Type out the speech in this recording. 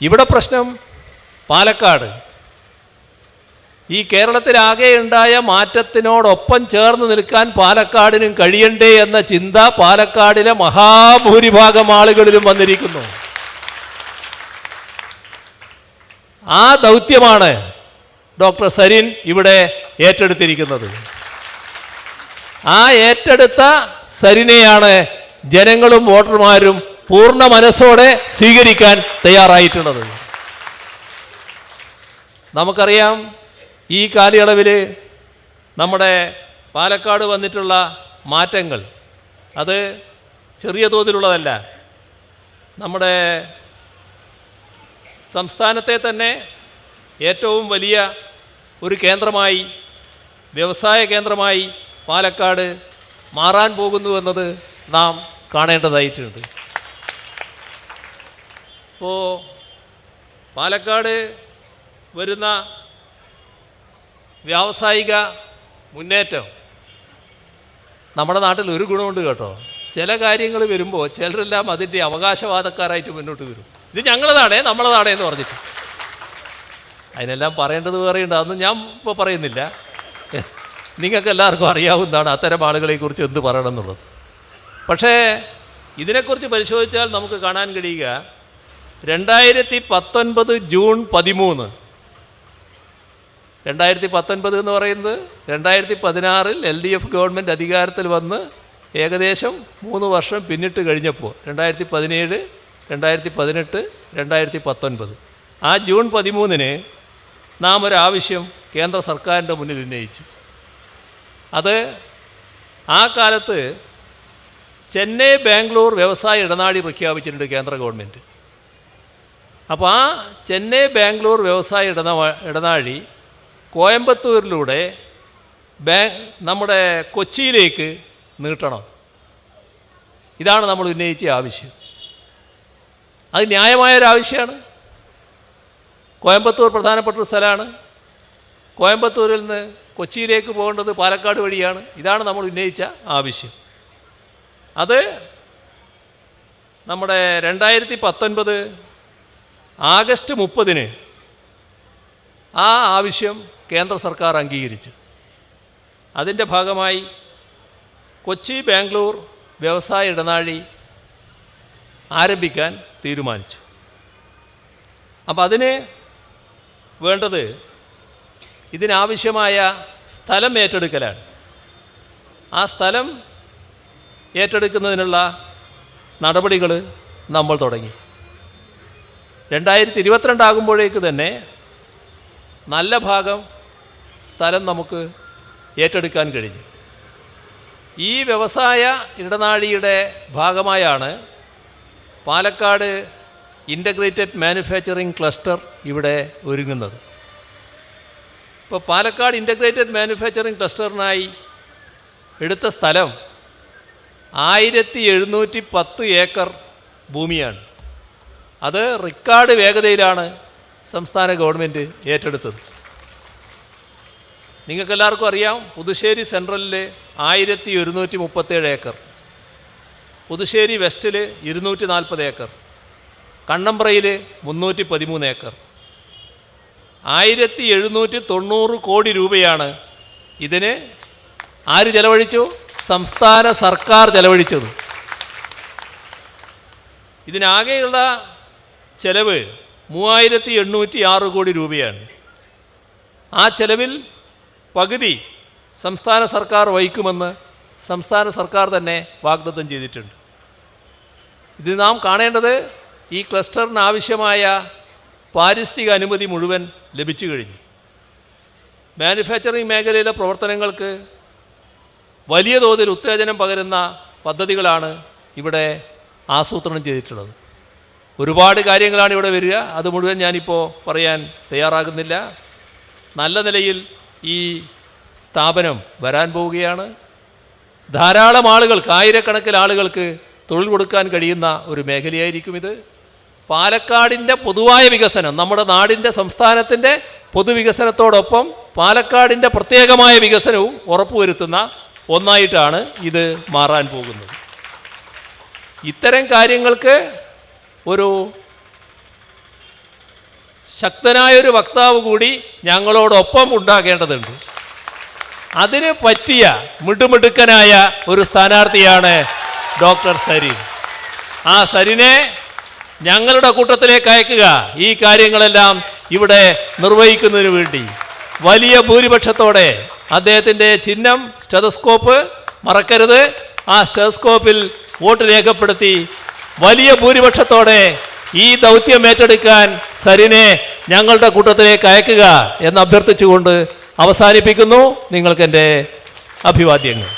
ഇവിടെ പ്രശ്നം പാലക്കാട്. ഈ കേരളത്തിലാകെ ഉണ്ടായ മാറ്റത്തിനോടൊപ്പം ചേർന്ന് നിൽക്കാൻ പാലക്കാടിനും കഴിയണ്ടേ എന്ന ചിന്ത പാലക്കാടിലെ മഹാഭൂരിഭാഗം ആളുകളിലും വന്നിരിക്കുന്നു. ആ ദൗത്യമാണ് ഡോക്ടർ സരിൻ ഇവിടെ ഏറ്റെടുത്തിരിക്കുന്നത്. ആ ഏറ്റെടുത്ത സരിനെയാണ് ജനങ്ങളും വോട്ടർമാരും പൂർണ മനസ്സോടെ സ്വീകരിക്കാൻ തയ്യാറായിട്ടുള്ളത്. നമുക്കറിയാം ഈ കാലയളവിൽ നമ്മുടെ പാലക്കാട് വന്നിട്ടുള്ള മാറ്റങ്ങൾ അത് ചെറിയ തോതിലുള്ളതല്ല. നമ്മുടെ സംസ്ഥാനത്തെ തന്നെ ഏറ്റവും വലിയ ഒരു കേന്ദ്രമായി വ്യവസായ കേന്ദ്രമായി പാലക്കാട് മാറാൻ പോകുന്നു എന്നത് നാം കാണേണ്ടതായിട്ടുണ്ട്. ഇപ്പോൾ പാലക്കാട് വരുന്ന വ്യാവസായിക മുന്നേറ്റം. നമ്മുടെ നാട്ടിൽ ഒരു ഗുണമുണ്ട് കേട്ടോ. ചില കാര്യങ്ങൾ വരുമ്പോൾ ചിലരെല്ലാം അതിന്റെ അവകാശവാദക്കാരായിട്ട് മുന്നോട്ട് വരും. ഇത് ഞങ്ങളതാണേ നമ്മളതാണേ എന്ന് പറഞ്ഞിട്ട്. അതിനെല്ലാം പറയേണ്ടത് വേറെയുണ്ട് അതൊന്നും ഞാൻ ഇപ്പോൾ പറയുന്നില്ല. നിങ്ങൾക്ക് എല്ലാവർക്കും അറിയാവുന്നതാണ് അത്തരം ആളുകളെക്കുറിച്ച് എന്ത് പറയണം എന്നുള്ളത്. പക്ഷേ ഇതിനെക്കുറിച്ച് പരിശോധിച്ചാൽ നമുക്ക് കാണാൻ കഴിയുക രണ്ടായിരത്തി പത്തൊൻപത് ജൂൺ പതിമൂന്ന്. രണ്ടായിരത്തി പത്തൊൻപത് എന്ന് പറയുന്നത് രണ്ടായിരത്തി പതിനാറിൽ എൽ ഡി എഫ് ഗവൺമെന്റ് അധികാരത്തിൽ വന്ന് ഏകദേശം മൂന്ന് വർഷം പിന്നിട്ട് കഴിഞ്ഞപ്പോൾ രണ്ടായിരത്തി പതിനേഴ് രണ്ടായിരത്തി പതിനെട്ട് രണ്ടായിരത്തി പത്തൊൻപത് ആ ജൂൺ പതിമൂന്നിന് നാം ഒരാവശ്യം കേന്ദ്ര സർക്കാരിന്റെ മുന്നിൽ ഉന്നയിച്ചു. അത് ആ കാലത്ത് ചെന്നൈ ബാംഗ്ലൂർ വ്യവസായ ഇടനാഴി പ്രഖ്യാപിച്ചിട്ടുണ്ട് കേന്ദ്ര ഗവൺമെന്റ്. അപ്പോൾ ആ ചെന്നൈ ബാംഗ്ലൂർ വ്യവസായ ഇടനാ ഇടനാഴി കോയമ്പത്തൂരിലൂടെ ബാ നമ്മുടെ കൊച്ചിയിലേക്ക് നീട്ടണം. ഇതാണ് നമ്മൾ ഉന്നയിച്ച ആവശ്യം. അത് ന്യായമായൊരാവശ്യമാണ് കോയമ്പത്തൂർ പ്രധാനപ്പെട്ട ഒരു സ്ഥലമാണ്. കോയമ്പത്തൂരിൽ നിന്ന് കൊച്ചിയിലേക്ക് പോകേണ്ടത് പാലക്കാട് വഴിയാണ്. ഇതാണ് നമ്മൾ ഉന്നയിച്ച ആവശ്യം. അത് നമ്മുടെ രണ്ടായിരത്തി പത്തൊൻപത് ആഗസ്റ്റ് മുപ്പതിന് ആ ആവശ്യം കേന്ദ്ര സർക്കാർ അംഗീകരിച്ചു. അതിന്റെ ഭാഗമായി കൊച്ചി ബാംഗ്ലൂർ വ്യവസായ ഇടനാഴി ആരംഭിക്കാൻ തീരുമാനിച്ചു. അപ്പം അതിന് വേണ്ടത് ഇതിനാവശ്യമായ സ്ഥലം ഏറ്റെടുക്കലാണ്. ആ സ്ഥലം ഏറ്റെടുക്കുന്നതിനുള്ള നടപടികൾ നമ്മൾ തുടങ്ങി. രണ്ടായിരത്തി ഇരുപത്തിരണ്ടാകുമ്പോഴേക്ക് തന്നെ നല്ല ഭാഗം സ്ഥലം നമുക്ക് ഏറ്റെടുക്കാൻ കഴിഞ്ഞു. ഈ വ്യവസായ ഇടനാഴിയുടെ ഭാഗമായാണ് പാലക്കാട് ഇന്റഗ്രേറ്റഡ് മാനുഫാക്ചറിംഗ് ക്ലസ്റ്റർ ഇവിടെ ഒരുങ്ങുന്നത്. ഇപ്പോൾ പാലക്കാട് ഇന്റഗ്രേറ്റഡ് മാനുഫാക്ചറിംഗ് ക്ലസ്റ്ററിനായി എടുത്ത സ്ഥലം ആയിരത്തി എഴുന്നൂറ്റി പത്ത് ഏക്കർ ഭൂമിയാണ്. അത് റിക്കാർഡ് വേഗതയിലാണ് സംസ്ഥാന ഗവൺമെന്റ് ഏറ്റെടുത്തത്. നിങ്ങൾക്കെല്ലാവർക്കും അറിയാം പുതുശ്ശേരി സെൻട്രലിൽ ആയിരത്തി ഒരുന്നൂറ്റി മുപ്പത്തേഴ് ഏക്കർ പുതുശ്ശേരി വെസ്റ്റിൽ ഇരുന്നൂറ്റി നാൽപ്പത് ഏക്കർ കണ്ണമ്പ്രയിൽ മുന്നൂറ്റി പതിമൂന്ന് ഏക്കർ. ആയിരത്തി എഴുന്നൂറ്റി തൊണ്ണൂറ് കോടി രൂപയാണ് ഇതിന് ആര് ചെലവഴിച്ചു? സംസ്ഥാന സർക്കാർ ചെലവഴിച്ചത്. ഇതിനാകെയുള്ള ചെലവ് മൂവായിരത്തി എണ്ണൂറ്റി ആറ് കോടി രൂപയാണ്. ആ ചെലവിൽ പകുതി സംസ്ഥാന സർക്കാർ വഹിക്കുമെന്ന് സംസ്ഥാന സർക്കാർ തന്നെ വാഗ്ദത്തം ചെയ്തിട്ടുണ്ട്. ഇത് നാം കാണേണ്ടത് ഈ ക്ലസ്റ്ററിന് ആവശ്യമായ പാരിസ്ഥിതിക അനുമതി മുഴുവൻ ലഭിച്ചു കഴിഞ്ഞു. മാനുഫാക്ചറിംഗ് മേഖലയിലെ പ്രവർത്തനങ്ങൾക്ക് വലിയ തോതിൽ ഉത്തേജനം പകരുന്ന പദ്ധതികളാണ് ഇവിടെ ആസൂത്രണം ചെയ്തിട്ടുള്ളത്. ഒരുപാട് കാര്യങ്ങളാണ് ഇവിടെ വരിക. അത് മുഴുവൻ ഞാനിപ്പോൾ പറയാൻ തയ്യാറാകുന്നില്ല. നല്ല നിലയിൽ ഈ സ്ഥാപനം വരാൻ പോവുകയാണ്. ധാരാളം ആളുകൾക്ക് ആയിരക്കണക്കിൽ ആളുകൾക്ക് തൊഴിൽ കൊടുക്കാൻ കഴിയുന്ന ഒരു മേഖലയായിരിക്കും ഇത്. പാലക്കാടിന്റെ പൊതുവായ വികസനം നമ്മുടെ നാടിന്റെ സംസ്ഥാനത്തിന്റെ പൊതുവികസനത്തോടൊപ്പം പാലക്കാടിന്റെ പ്രത്യേകമായ വികസനവും ഉറപ്പുവരുത്തുന്ന ഒന്നായിട്ടാണ് ഇത് മാറാൻ പോകുന്നത്. ഇത്തരം കാര്യങ്ങൾക്ക് ഒരു ശക്തനായൊരു വക്താവ് കൂടി ഞങ്ങളോടൊപ്പം ഉണ്ടാകേണ്ടതുണ്ട്. അതിന് പറ്റിയ മിടുമിടുക്കനായ ഒരു സ്ഥാനാർത്ഥിയാണ് ഡോക്ടർ സരിൻ. ആ സരിനെ ഞങ്ങളുടെ കൂട്ടത്തിലേക്ക് അയക്കുക. ഈ കാര്യങ്ങളെല്ലാം ഇവിടെ നിർവഹിക്കുന്നതിന് വേണ്ടി. വലിയ ഭൂരിപക്ഷത്തോടെ അദ്ദേഹത്തിന്റെ ചിഹ്നം സ്റ്റെതസ്കോപ്പ് മറക്കരുത്. ആ സ്റ്റെതസ്കോപ്പിൽ വോട്ട് രേഖപ്പെടുത്തി വലിയ ഭൂരിപക്ഷത്തോടെ ഈ ദൗത്യം ഏറ്റെടുക്കാൻ സരിനെ ഞങ്ങളുടെ കൂട്ടത്തിലേക്ക് അയക്കുക എന്ന് അഭ്യർത്ഥിച്ചുകൊണ്ട് അവസാനിപ്പിക്കുന്നു. നിങ്ങൾക്കെന്റെ അഭിവാദ്യങ്ങൾ.